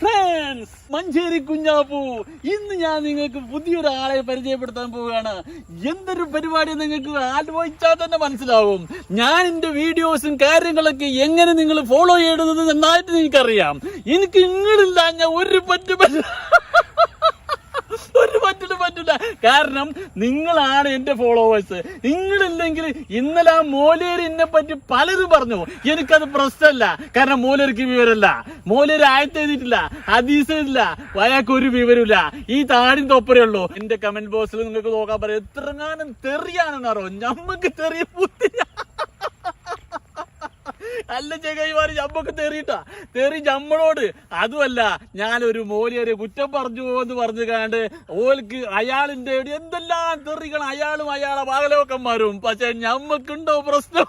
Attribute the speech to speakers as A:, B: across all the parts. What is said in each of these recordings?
A: Friends Manjeri Kunjappu. ഇന്ന് ഞാൻ നിങ്ങൾക്ക് പുതിയൊരു പുതിയൊരാളെ പരിചയപ്പെടുത്താൻ പോവുകയാണ്. എന്തൊരു പരിപാടി നിങ്ങൾക്ക് ആലോചിച്ചാൽ തന്നെ മനസ്സിലാവും. ഞാൻ എന്റെ വീഡിയോസും കാര്യങ്ങളൊക്കെ എങ്ങനെ നിങ്ങൾ ഫോളോ ചെയ്യണമെന്ന് നന്നായിട്ട് നിങ്ങൾക്കറിയാം. എനിക്ക് നിങ്ങളില്ല ഞാൻ ഒരു പറ്റു പറ്റ കാരണം നിങ്ങളാണ് എന്റെ ഫോളോവേഴ്സ്. നിങ്ങളില്ലെങ്കിൽ ഇന്നലെ ആ മോലേര് എന്നെ പറ്റി പലരും പറഞ്ഞു. എനിക്കത് പ്രശ്നമല്ല. കാരണം മോലേർക്ക് വിവരമല്ല. മോലേര് ആയത്തെഴുതിയിട്ടില്ല ഇല്ല അയാൾക്ക് ഒരു വിവരമില്ല. ഈ താടി തൊപ്പരേ ഉള്ളൂ. എന്റെ കമന്റ് ബോക്സിൽ നിങ്ങൾക്ക് നോക്കാൻ പറയാം. എത്രങ്ങാനും തെറിയാണെന്നറോ ഞമ്മക്ക് തെറിയ പുത്തില്ല അല്ല ചെകൈമാര് ഞമ്മക്ക് തെറിയിട്ടാ. തെറി ഞമ്മളോട് അതുമല്ല ഞാനൊരു മോലിയരെ കുറ്റം പറഞ്ഞു എന്ന് പറഞ്ഞു കാണ്ട് ഓൽക്ക് അയാളിന്റെ എന്തെല്ലാം തെറികൾ അയാളും അയാളെ പാകലോക്കന്മാരും പക്ഷെ ഞമ്മക്കുണ്ടോ പ്രശ്നം?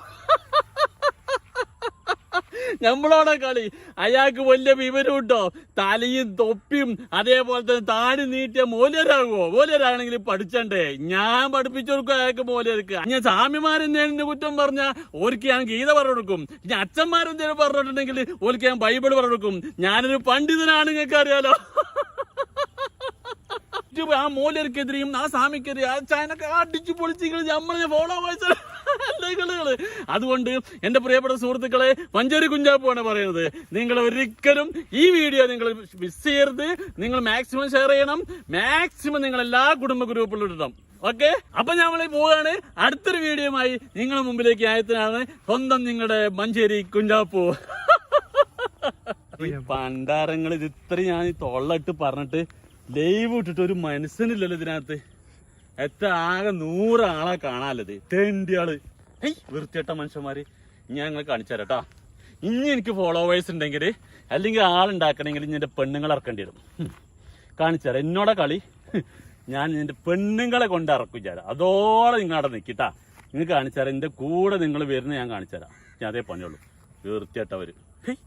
A: നമ്മളോടെ കളി. അയാൾക്ക് വലിയ വിവരമുണ്ടോ തലയും തൊപ്പിയും അതേപോലെ തന്നെ താടി നീട്ടിയ മൂലരാകുമോ മൂലരാണെങ്കിൽ പഠിച്ചണ്ടേ? ഞാൻ പഠിപ്പിച്ചു കൊടുക്കും അയാൾക്ക് മൂലർക്ക് ഞാൻ സ്വാമിമാരെന്തേലും കുറ്റം പറഞ്ഞ. ഓർക്ക് ഞാൻ ഗീത പറഞ്ഞു കൊടുക്കും ഇനി അച്ഛന്മാരെന്തേലും പറഞ്ഞിട്ടുണ്ടെങ്കിൽ ഓർക്ക് ഞാൻ ബൈബിൾ പറഞ്ഞു കൊടുക്കും ഞാനൊരു പണ്ഡിതനാണ് നിങ്ങൾക്ക് അറിയാലോ ആ മൂലർക്കെതിരെയും ആ സ്വാമിക്കെതിരെയും ആ ചാനൊക്കെ അടിച്ചു പൊളിച്ചിങ്ങൾ ഫോളോ ഫോളോവേഴ്സ് അതുകൊണ്ട് എന്റെ പ്രിയപ്പെട്ട സുഹൃത്തുക്കളെ മഞ്ചേരി കുഞ്ചാപ്പാണ് പറയുന്നത്. നിങ്ങൾ ഒരിക്കലും ഈ വീഡിയോ നിങ്ങൾ മിസ് ചെയ്യരുത്. നിങ്ങൾ മാക്സിമം ഷെയർ ചെയ്യണം. മാക്സിമം നിങ്ങൾ എല്ലാ കുടുംബ ഗ്രൂപ്പിലും ഇടണം. ഓക്കെ അപ്പൊ നമ്മൾ പോവാണ്. അടുത്തൊരു വീഡിയോയുമായി നിങ്ങളുടെ മുമ്പിലേക്ക് ആയത്തിനാണ് സ്വന്തം നിങ്ങളുടെ മഞ്ചേരി കുഞ്ചാപ്പു. പണ്ടാരങ്ങൾ ഇത് ഇത്ര ഞാൻ തൊള്ളട്ട് പറഞ്ഞിട്ട് ലൈവ് ഇട്ടിട്ട് ഒരു മനസ്സിനില്ലല്ലോ ഇതിനകത്ത്. എത്ര ആകെ നൂറ് ആളെ കാണാല്ലത് തെണ്ടിയാൾ ആൾ വൃത്തിയട്ട മനുഷ്യന്മാര്. ഞാൻ ഞങ്ങൾ കാണിച്ചു തരാട്ടാ ഇനി എനിക്ക് ഫോളോവേഴ്സ് ഉണ്ടെങ്കിൽ അല്ലെങ്കിൽ ആളുണ്ടാക്കണമെങ്കിൽ ഇനി എന്റെ പെണ്ണുങ്ങളെ ഇറക്കേണ്ടി വരും. കാണിച്ചു തരാം. എന്നോടെ കളി? ഞാൻ നിന്റെ പെണ്ണുങ്ങളെ കൊണ്ട് ഇറക്കും വിചാരം. അതോടെ നിങ്ങൾ അവിടെ നിൽക്കിട്ടാ നിങ്ങൾ കാണിച്ചു തരാം. എന്റെ കൂടെ നിങ്ങൾ വരുന്ന ഞാൻ കാണിച്ചു തരാം. ഞാൻ അതേ പണിയുള്ളൂ വൃത്തിയട്ടവര് ഹേയ്